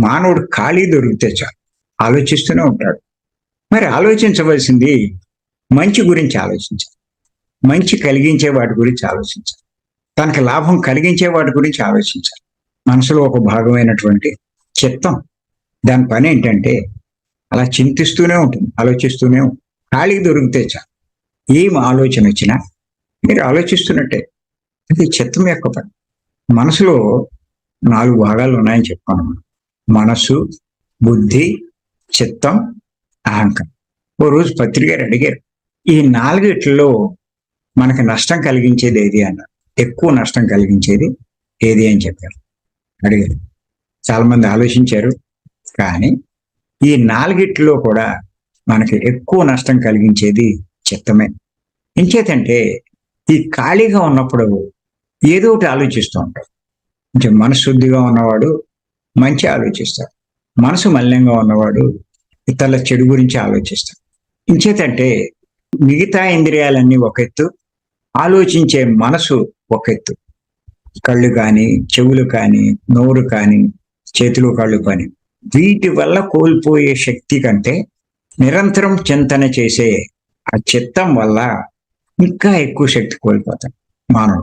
మానవుడు ఖాళీ దొరికితే చాలు. ఆలోచిస్తూనే ఉంటాడు. మరి ఆలోచించవలసింది మంచి గురించి ఆలోచించాలి. మంచి కలిగించే వాటి గురించి ఆలోచించాలి. తనకి లాభం కలిగించే వాటి గురించి ఆలోచించాలి. మనసులో ఒక భాగమైనటువంటి చిత్తం. దాని పని ఏంటంటే అలా చింతిస్తూనే ఉంటుంది ఆలోచిస్తూనే ఉంటుంది. ఖాళీ దొరికితే చాలు. ఏం ఆలోచన వచ్చినా మీరు ఆలోచిస్తున్నట్టే. అది చిత్తం యొక్క పని. మనసులో నాలుగు భాగాలు ఉన్నాయని చెప్పుకున్నాం మనసు బుద్ధి చిత్తం అహంకారం. ఓ రోజు పత్రిక గారు అడిగారు ఈ నాలుగిట్లో మనకి నష్టం కలిగించేది ఏది అన్నారు. ఎక్కువ నష్టం కలిగించేది ఏది అని చెప్పారు. అడిగారు. చాలా మంది ఆలోచించారు కానీ ఈ నాలుగిట్లో కూడా మనకి ఎక్కువ నష్టం కలిగించేది చిత్తమే. ఇంకేతంటే ఈ ఖాళీగా ఉన్నప్పుడు ఏదో ఒకటి ఆలోచిస్తూ ఉంటాం. అంటే మనశుద్ధిగా ఉన్నవాడు మంచి ఆలోచిస్తాడు. మనసు మలినంగా ఉన్నవాడు ఇతరుల చెడు గురించి ఆలోచిస్తాడు. ఇంచేతంటే మిగతా ఇంద్రియాలన్నీ ఒక ఎత్తు ఆలోచించే మనసు ఒక ఎత్తు. కళ్ళు కానీ చెవులు కానీ నోరు కానీ చేతులు కళ్ళు కానీ. వీటి వల్ల కోల్పోయే శక్తి కంటే నిరంతరం చింతన చేసే ఆ చిత్తం వల్ల ఇంకా ఎక్కువ శక్తి కోల్పోతాడు మానవుడు.